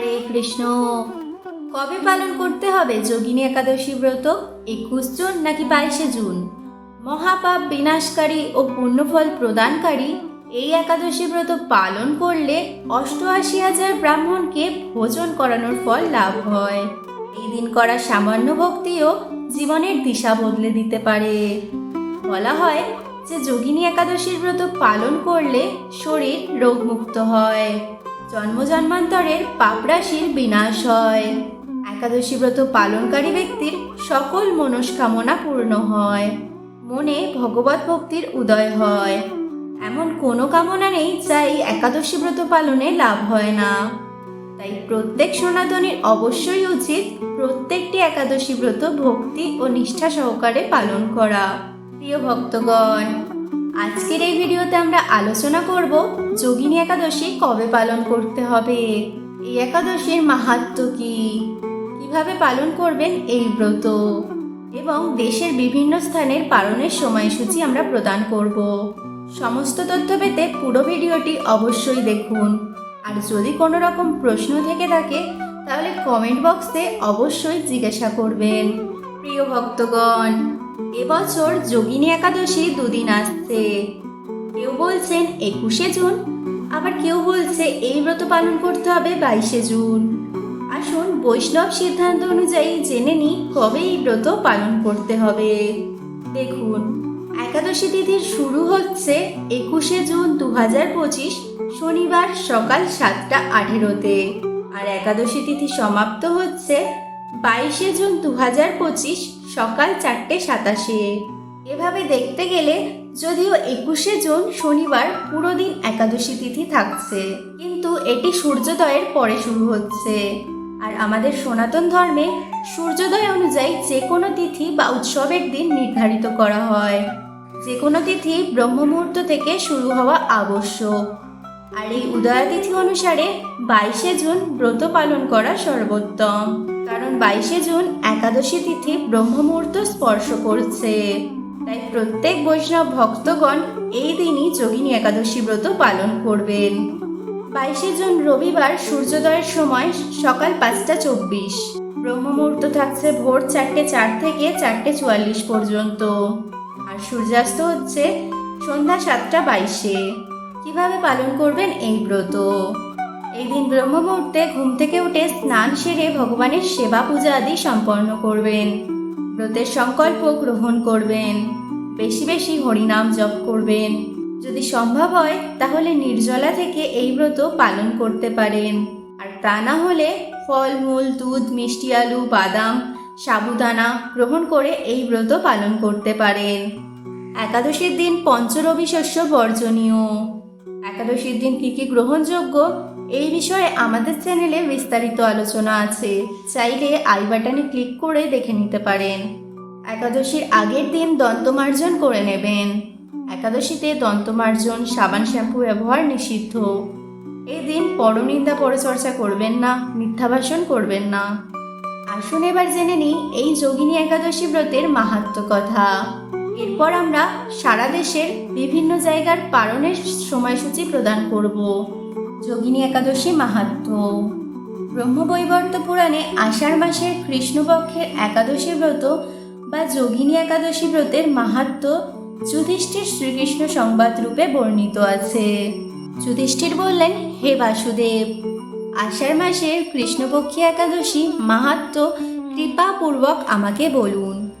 হরে কৃষ্ণ। কবে পালন করতে হবে যোগিনী একাদশী ব্রত? একুশ জুন নাকি বাইশে জুন? মহাপাপ বিনাশকারী ও পুণ্যফল প্রদানকারী, এই একাদশী ব্রত পালন করলে অষ্টআশি হাজার ব্রাহ্মণকে ভোজন করানোর ফল লাভ হয়। এই দিন করা সামান্য ভক্তিও জীবনের দিশা বদলে দিতে পারে। বলা হয় যে যোগিনী একাদশীর ব্রত পালন করলে শরীর রোগমুক্ত হয়। জন্ম জন্মান্তরের পাপরাশির বিনাশ হয়। একাদশী ব্রত পালনকারী ব্যক্তির সকল মনস্কামনা পূর্ণ হয়। মনে ভগবত ভক্তির উদয় হয়। এমন কোনো কামনা নেই যা এই একাদশী ব্রত পালনে লাভ হয় না। তাই প্রত্যেক সনাতনীর অবশ্যই উচিত প্রত্যেকটি একাদশী ব্রত ভক্তি ও নিষ্ঠা সহকারে পালন করা। প্রিয় ভক্তগণ আজকের এই ভিডিওতে আমরা আলোচনা করব যোগিনী একাদশী কবে পালন করতে হবে? এই একাদশীর মাহাত্ম্য কি? কীভাবে পালন করবেন এই ব্রত? এবং দেশের বিভিন্ন স্থানের পালনের সময়সূচি আমরা প্রদান করব। সমস্ত তথ্য পেতে পুরো ভিডিওটি অবশ্যই দেখুন। আর যদি কোনো রকম প্রশ্ন থেকে থাকে, তাহলে কমেন্ট বক্সে অবশ্যই জিজ্ঞাসা করবেন। প্রিয় ভক্তগণ, এবছর যোগিনী একাদশী দুদিন আসছে। কেউ বলছেন একুশে জুন, আবার কেউ বলছে এই ব্রত পালন করতে হবে বাইশে জুন। আসুন বৈষ্ণব সিদ্ধান্ত অনুযায়ী জেনে নিই কবে এই ব্রত পালন করতে হবে। দেখুন, একাদশী তিথির শুরু হচ্ছে একুশে জুন দু হাজার পঁচিশ শনিবার সকাল সাতটা আঠেরোতে, আর একাদশী তিথি সমাপ্ত হচ্ছে বাইশে জুন দু হাজার পঁচিশ সকাল চারটে সাতাশে। এভাবে দেখতে গেলে যদিও একুশে জুন শনিবার পুরো দিন একাদশী তিথি থাকছে, কিন্তু এটি সূর্যোদয়ের পরে শুরু হচ্ছে। আর আমাদের সনাতন ধর্মে সূর্যোদয় অনুযায়ী যে কোনো তিথি বা উৎসবের দিন নির্ধারিত করা হয়। যে কোনো তিথি ব্রহ্ম মুহূর্ত থেকে শুরু হওয়া আবশ্যক। আর এই উদয়াতিথি অনুসারে বাইশে জুন ব্রত পালন করা সর্বোত্তম। কারণ বাইশে জুন একাদশী তিথি ব্রহ্ম মুহূর্ত স্পর্শ করছে। তাই প্রত্যেক বৈষ্ণব ভক্তগণ এই দিনই যোগিনী একাদশী ব্রত পালন করবেন। বাইশে জুন রবিবার সূর্যোদয়ের সময় সকাল পাঁচটা চব্বিশ। ব্রহ্ম মুহূর্ত থাকছে ভোর চারটে চার থেকে চারটে চুয়াল্লিশ পর্যন্ত। আর সূর্যাস্ত হচ্ছে সন্ধ্যা সাতটা বাইশে। কীভাবে পালন করবেন এই ব্রত? এই দিন ব্রহ্ম মুহূর্তে ঘুম থেকে উঠে স্নান সেরে ভগবানের সেবা পূজা আদি সম্পন্ন করবেন। ব্রতের সংকল্প গ্রহণ করবেন। বেশি বেশি হরিনাম জপ করবেন। যদি সম্ভব হয়, তাহলে নির্জলা থেকে এই ব্রত পালন করতে পারেন। আর তা না হলে ফল, মূল, দুধ, মিষ্টি আলু, বাদাম, সাবুদানা গ্রহণ করে এই ব্রত পালন করতে পারেন। একাদশীর দিন পঞ্চরবি শস্য বর্জনীয়। একাদশীর দিন কী কী গ্রহণযোগ্য? এই বিষয়ে আমাদের চ্যানেলে বিস্তারিত আলোচনা আছে। চাইলে আই বাটনে ক্লিক করে দেখে নিতে পারেন। একাদশীর আগের দিন দন্তমার্জন করে নেবেন। একাদশীতে দন্তমার্জন সাবান শ্যাম্পু ব্যবহার নিষিদ্ধ। এই দিন পরনিন্দা পরচর্চা করবেন না মিথ্যা ভাষণ করবেন না। আসুন এবার জেনে নিই এই যোগিনী একাদশী ব্রতের মাহাত্ম কথা। এরপর আমরা সারা দেশের বিভিন্ন জায়গার পালনের সময়সূচি প্রদান করব। যোগিনী একাদশী মাহাত্ম। ব্রহ্মবৈবর্ত পুরাণে আষাঢ় মাসের কৃষ্ণপক্ষের একাদশী ব্রত বা যোগিনী একাদশী ব্রতের মাহাত্ম যুধিষ্ঠির শ্রীকৃষ্ণ সংবাদ রূপে বর্ণিত আছে। যুধিষ্ঠির বললেন, হে বাসুদেব, আষাঢ় মাসের কৃষ্ণপক্ষী একাদশী মাহাত্ম কৃপাপূর্বক আমাকে বলুন।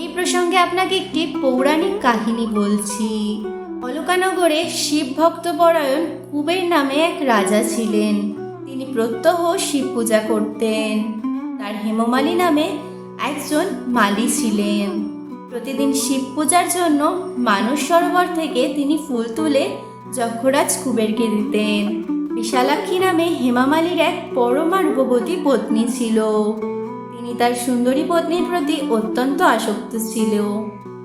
এই প্রসঙ্গে আপনাকে একটি পৌরাণিক কাহিনী বলছি। অলকানগরে শিব ভক্তপরায়ণ কুবের নামে এক রাজা ছিলেন। তিনি প্রত্যহ শিব পূজা করতেন। তার হেমমালী নামে একজন মালি ছিলেন। প্রতিদিন শিব পূজার জন্য মানস সরোবর থেকে তিনি ফুল তুলে যক্ষরাজ কুবেরকে দিতেন। বিশালাক্ষী নামে হেমামালির এক পরমা রূপবতী পত্নী ছিল। তিনি তার সুন্দরী পত্নীর প্রতি অত্যন্ত আসক্ত ছিল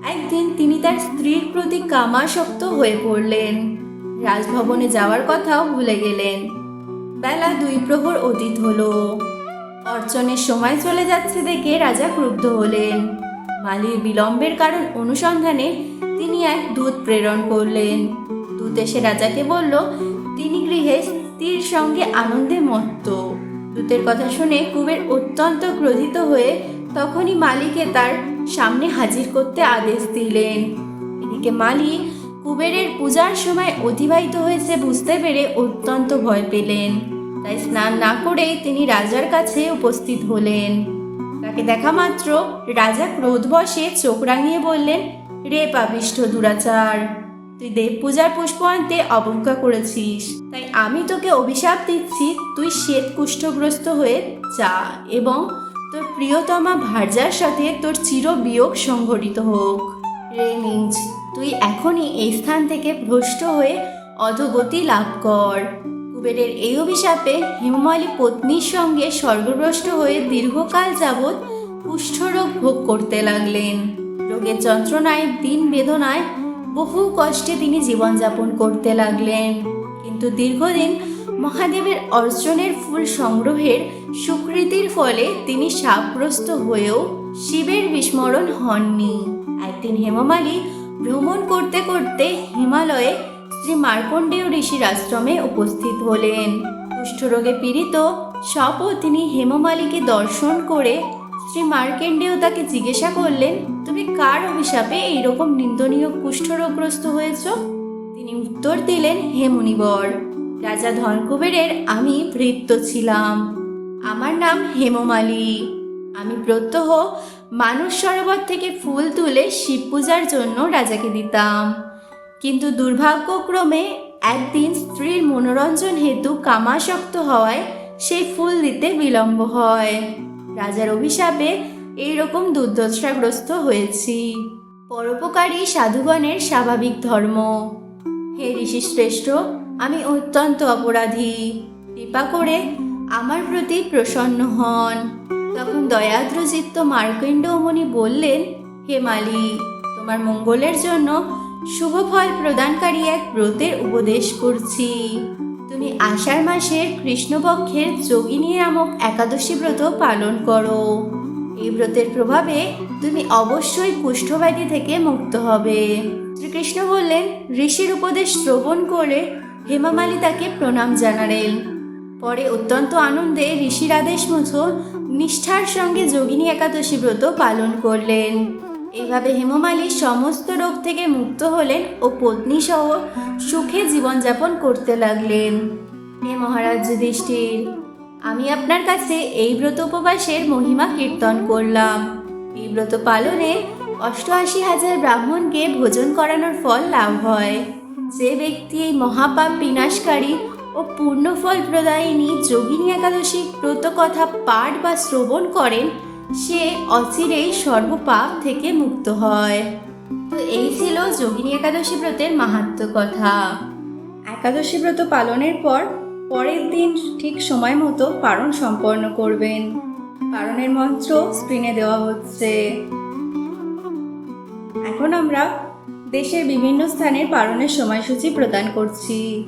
একদিন তিনি তার স্ত্রীর প্রতি কামাসক্ত হয়ে পড়লেন। রাজভবনে যাওয়ার কথাও ভুলে গেলেন। বেলা দুই প্রহর অতীত হলো। অর্চনের সময় চলে যাচ্ছে দেখে রাজা ক্রুদ্ধ হলেন। মালির বিলম্বের কারণ অনুসন্ধানে তিনি এক দূত প্রেরণ করলেন। দূত এসে রাজাকে বলল, তিনি গৃহে স্ত্রীর সঙ্গে আনন্দে মত্ত। দূতের কথা শুনে কুবের অত্যন্ত ক্রোধিত হয়ে তখনই মালিকে তার সামনে হাজির করতে আদেশ দিলেন। এদিকে মালি কুবেরের পূজার সময় অতিবাহিত হয়েছে বুঝতে পেরে অত্যন্ত ভয় পেলেন। তাই স্নান না করেই তিনি রাজার কাছে উপস্থিত হলেন। তাকে দেখা মাত্র রাজা ক্রোধবশে চোখ রাঙিয়ে বললেন, রে পাপিষ্ঠ দুরাচার! তুই দেব পূজার পুষ্প আনতে অবজ্ঞা করেছিস। তাই আমি তোকে অভিশাপ দিচ্ছি, তুই শ্বেত কুষ্ঠগ্রস্ত হয়ে যা এবং তোর প্রিয়তমা ভার্যার সাথে তোর চির বিয়োগ সংঘটিত হোক। রে নিজ তুই এখনই এই স্থান থেকে ভ্রষ্ট হয়ে অধগতি লাভ কর। কুবেরের এই অভিশাপে হেমমালী পত্নীর সঙ্গে স্বর্গভ্রষ্ট হয়ে দীর্ঘকাল যাবৎ কুষ্ঠরোগ ভোগ করতে লাগলেন। রোগের যন্ত্রণায়, দিন বেদনায় বহু কষ্টে তিনি জীবনযাপন করতে লাগলেন। কিন্তু দীর্ঘদিন মহাদেবের অর্জনের ফুল সংগ্রহের সুকৃতির ফলে তিনি সাপগ্রস্ত হয়েও শিবের বিস্মরণ হননি। একদিন হেমমালী ভ্রমণ করতে করতে হিমালয়ে শ্রী মার্কণ্ডেয় ঋষির আশ্রমে উপস্থিত হলেন। কুষ্ঠরোগে পীড়িত সপও তিনি হেমমালীকে দর্শন করে শ্রী মার্কেন্ডেয় তাকে জিজ্ঞাসা করলেন, তুমি কার অভিশাপে এইরকম নিন্দনীয় কুষ্ঠরোগগ্রস্ত হয়েছ? তিনি উত্তর দিলেন, হে মুনিবর, রাজা ধনকুবেরের আমি ভৃত্য ছিলাম। আমার নাম হেমমালী। আমি প্রত্যহ মানুষ সরোবর থেকে ফুল তুলে শিব পূজার জন্য রাজাকে দিতাম। কিন্তু দুর্ভাগ্যক্রমে একদিন স্ত্রীর মনোরঞ্জন হেতু কামাসক্ত হওয়ায় সেই ফুল দিতে বিলম্ব হয়। রাজার অভিশাপে এইরকম দুর্দশাগ্রস্ত হয়েছি। পরোপকারী সাধুগণের স্বাভাবিক ধর্ম। হে ঋষি শ্রেষ্ঠ আমি অত্যন্ত অপরাধী। কৃপা করে আমার প্রতি প্রসন্ন হন। তখন দয়াদ্রচিত্ত মার্কেন্ড মুনি বললেন, হে মালি তোমার মঙ্গলের জন্য শুভ ফল প্রদানকারী এক ব্রতের উপদেশ করছি। তুমি আষাঢ় মাসের কৃষ্ণপক্ষের যোগিনী নামক একাদশী ব্রত পালন করো। এই ব্রতের প্রভাবে তুমি অবশ্যই কুষ্ঠব্যাধি থেকে মুক্ত হবে। শ্রীকৃষ্ণ বললেন, ঋষির উপদেশ শ্রবণ করে হেমামালী তাকে প্রণাম জানালেন। পরে অত্যন্ত আনন্দে ঋষির আদেশ মতো নিষ্ঠার সঙ্গে যোগিনী একাদশী ব্রত পালন করলেন। এইভাবে হেমমালী সমস্ত রোগ থেকে মুক্ত হলেন ও পত্নী সহ সুখে জীবনযাপন করতে লাগলেন। হে মহারাজ যুধিষ্ঠির, আমি আপনার কাছে এই ব্রত উপবাসের মহিমা কীর্তন করলাম। এই ব্রত পালনে অষ্টআশি হাজার ব্রাহ্মণকে ভোজন করানোর ফল লাভ হয়। যে ব্যক্তি এই মহাপাপ বিনাশকারী ও পূর্ণফল প্রদায়িনী যোগিনী একাদশী ব্রত কথা পাঠ বা শ্রবণ করেন সে অচিরেই সর্বপাপ থেকে মুক্ত হয়। তো এই ছিল যোগিনী একাদশী ব্রতের মাহাত্ম কথা। একাদশী ব্রত পালনের পর পরের দিন ঠিক সময় মতো পারণ সম্পন্ন করবেন। পারণের মন্ত্র স্ক্রিনে দেওয়া হচ্ছে। এখন আমরা দেশের বিভিন্ন স্থানের পালনের সময়সূচি প্রদান করছি।